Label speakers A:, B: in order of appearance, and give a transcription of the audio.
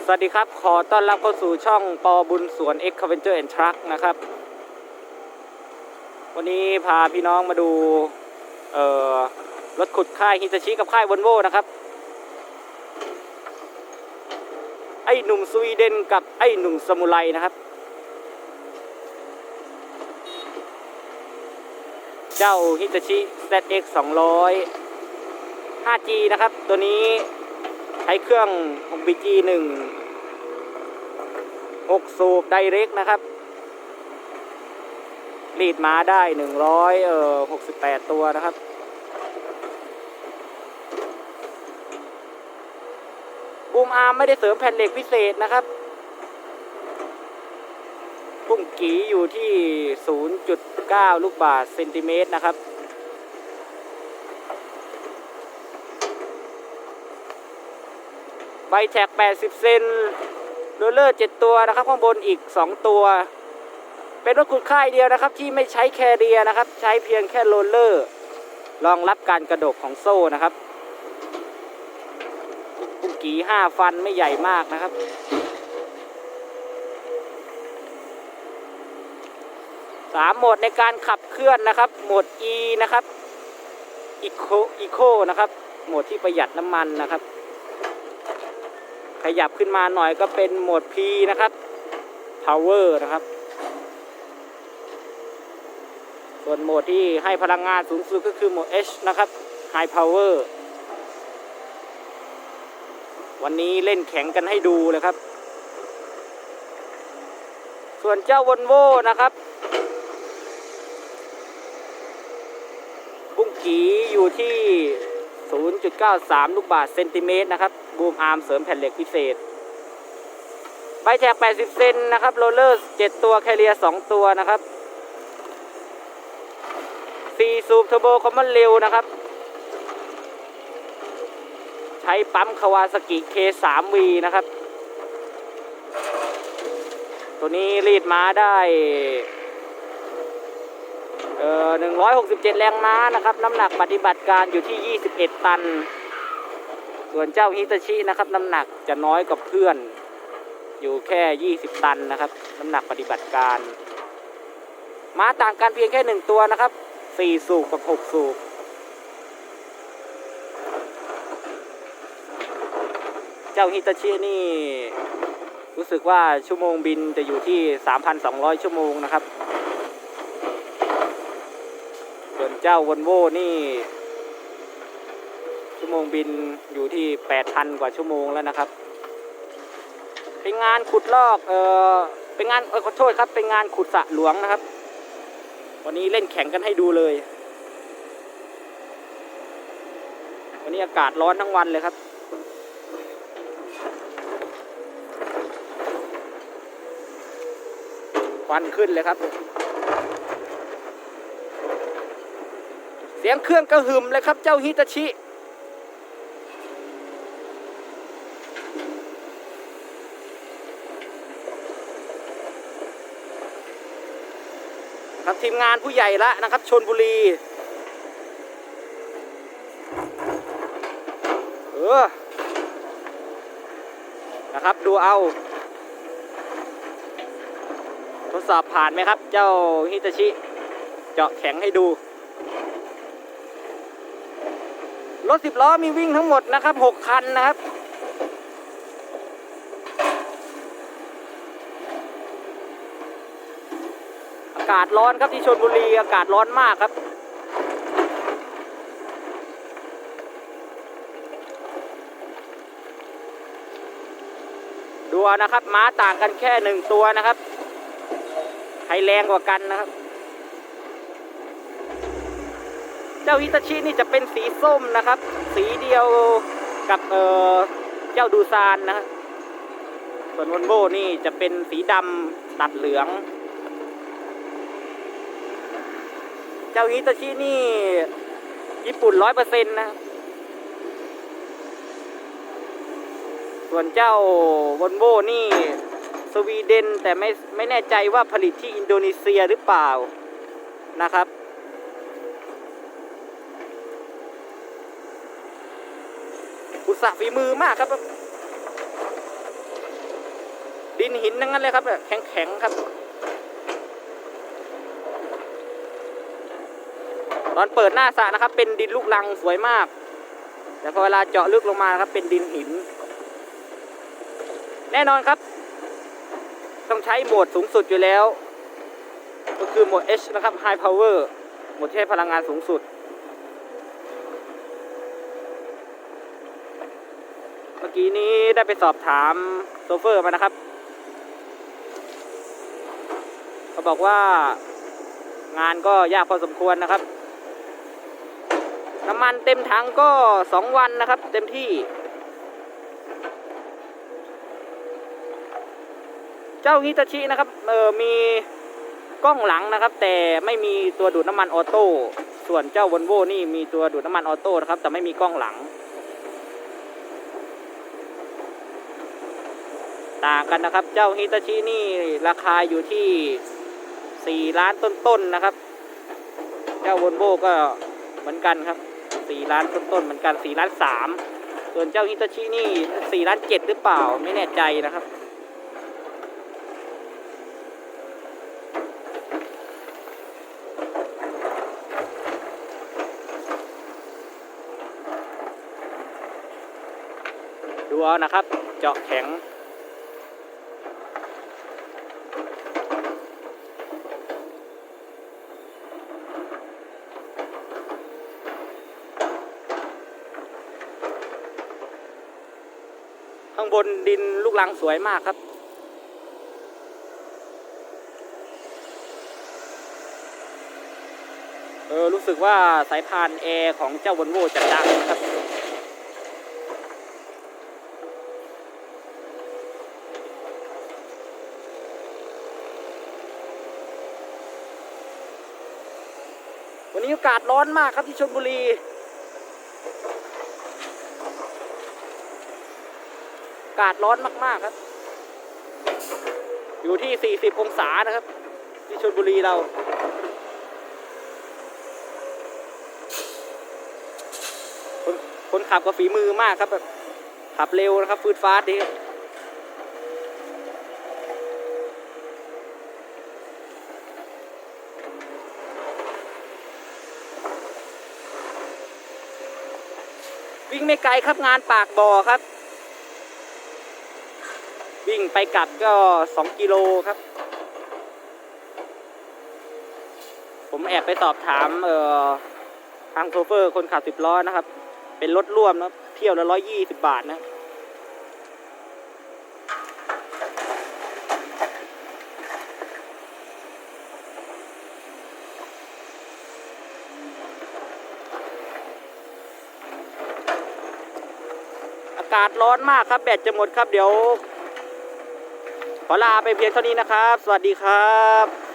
A: สวัสดีครับ ขอต้อนรับเข้าสู่ช่องปอบุญสวน X c a v e n g e r and Truck นะครับ วันนี้พาพี่น้องมาดูรถขุดค่ายฮิตาชิกับค่ายวอลโวนะครับ ไอ้หนุ่มสวีเดนกับไอ้หนุ่มสมุไรนะครับ เจ้าฮิตาชิ ZX 200 5G นะครับ ตัวนี้ ใช้เครื่อง BG 1 6 สูบไดเรกนะครับ รีดม้าได้ 100เอ่อ68 ตัวนะครับ บูมอาร์มไม่ได้เสริมแผ่นเหล็กพิเศษนะครับพุ่งกีอยู่ที่ 0.9 ลูกบาศก์เซนติเมตรนะครับ ใบแท็ก 80 เซนโรลเลอร์ 7 ตัวนะครับ ข้างบนอีก 2 ตัว เป็นรถขุดค่ายเดียวนะครับ ที่ไม่ใช้แคเรียนะครับ ใช้เพียงแค่โรลเลอร์ รองรับการกระดกของโซ่นะครับปุกกี5 ฟันไม่ใหญ่มากนะครับสามโหมดในการขับเคลื่อนนะครับ โหมด E นะครับ Eco Eco นะครับ โหมดที่ประหยัดน้ำมันนะครับ ขยับขึ้นมาหน่อยก็เป็นโหมด P นะครับ Power นะครับ ส่วนโหมดที่ให้พลังงานสูงสุดก็คือโหมด H นะครับ High Power วันนี้เล่นแข่งกันให้ดูเลยครับ ส่วนเจ้าวอลโวนะครับบุ้งกีอยู่ที่ 0.93 ลูกบาศก์เซนติเมตรนะครับ บูมอาร์มเสริมแผ่นเหล็กพิเศษ ใบแท็ก80 เซนนะครับโรลเลอร์ 7 ตัวแคเรีย 2 ตัวนะครับ4สูบเทอร์โบคอมมอนเร็วนะครับ ใช้ปั๊มคาวาสกิ K3V นะครับ ตัวนี้รีดม้าได้เอ่อ167 แรงม้านะครับ น้ำหนักปฏิบัติการอยู่ที่ 21 ตัน ส่วนเจ้าฮิตาชินะครับน้ำหนักจะน้อยกว่าเพื่อน อยู่แค่ 20 ตันนะครับ น้ำหนักปฏิบัติการ ม้าต่างกันเพียงแค่หนึ่งตัวนะครับ 4 สูบกับ 6 สูบเจ้าฮิตาชินี่ รู้สึกว่าชั่วโมงบินจะอยู่ที่ 3,200 ชั่วโมงนะครับ ส่วนเจ้าวอลโวนี่ ชั่วโมงบินอยู่ที่ 8,000 กว่าชั่วโมงแล้วนะครับ เป็นงานขุดลอก เออเป็นงานเออขอโทษครับ เป็นงานขุดสะหลวงนะครับ วันนี้เล่นแข่งกันให้ดูเลย วันนี้อากาศร้อนทั้งวันเลยครับควันขึ้นเลยครับ เสียงเครื่องกระหึ่มเลยครับ เจ้าฮิตาชิ ทีมงานผู้ใหญ่ละนะครับชนบุรี เออ นะครับดูเอา ทดสอบผ่านไหมครับ เจ้าฮิตาชิ เจาะแข็งให้ดู รถสิบล้อมีวิ่งทั้งหมดนะครับหกคันนะครับากาศร้อนครับที่ชนบุรีอากาศร้อนมากครับ ดูเอานะครับม้าต่างกันแค่หนึ่งตัวนะครับใครแรงกว่ากันนะครับ เจ้าฮิตาชินี่จะเป็นสีส้มนะครับ สีเดียวกับเอ่อเจ้าดูซานนะครับส่วนวอนโวนี่จะเป็นสีดำตัดเหลือง เจ้าฮิตาชินี่ ญี่ปุ่นร้อยเปอร์เซ็นต์นะ ส่วนเจ้าวอนโวนี่ สวีเดนแต่ไม่ไม่แน่ใจว่าผลิตที่อินโดนีเซียหรือเปล่านะครับอุตสาห์ฝีมือมากครับ ดินหินทั้งนั้นเลยครับแข็งแข็งๆครับ ตอนเปิดหน้าสระนะครับ เป็นดินลูกลังสวยมาก แต่พอเวลาเจาะลึกลงมาครับเป็นดินหิน แน่นอนครับ ต้องใช้โหมดสูงสุดอยู่แล้ว ก็คือโหมด H นะครับ High Power โหมดที่ให้พลังงานสูงสุดเมื่อกี้นี้ได้ไปสอบถามโซเฟอร์มานะครับ เขาบอกว่างานก็ยากพอสมควรนะครับ น้ำมันเต็มถังก็สองวันนะครับ เต็มที่ เจ้าฮิตาชินะครับเออมีกล้องหลังนะครับ แต่ไม่มีตัวดูดน้ำมันออโต้ส่วนเจ้าวอลโวนี่มีตัวดูดน้ำมันออโต้นะครับ แต่ไม่มีกล้องหลัง ต่างกันนะครับ เจ้าฮิตาชินี่ราคาอยู่ที่ 4 ล้านต้นๆนะครับ เจ้าวอลโวก็เหมือนกันครับ 4ล้านต้นๆเหมือนกัน4ล้าน3ส่วนเจ้าฮิตาชินี่4ล้าน7หรือเปล่าไม่แน่ใจนะครับดูเอานะครับ เจาะแข็ง บนดินลูกลังสวยมากครับ เออรู้สึกว่าสายพานแอร์ของเจ้าวอลโวจะดังนะครับวันนี้อากาศร้อนมากครับที่ชลบุรีากาศร้อนมาก ๆ ครับ อยู่ที่ 40 องศานะครับ ที่ชลบุรีเรา คนคนขับก็ฝีมือมากครับแบบขับเร็วนะครับ ฟืดฟาดดีวิ่งไม่ไกลครับงานปากบ่อครับ วิ่งไปกลับก็ 2 กิโลครับ ผมแอบไปสอบถามเอ่อทางโชเฟอร์คนขับสิบล้อนะครับ เป็นรถร่วมนะเที่ยวละร้อยยี่สิบบาทนะอากาศร้อนมากครับแบตจะหมดครับเดี๋ยว ลาไปเพียงเท่านี้นะครับ สวัสดีครับ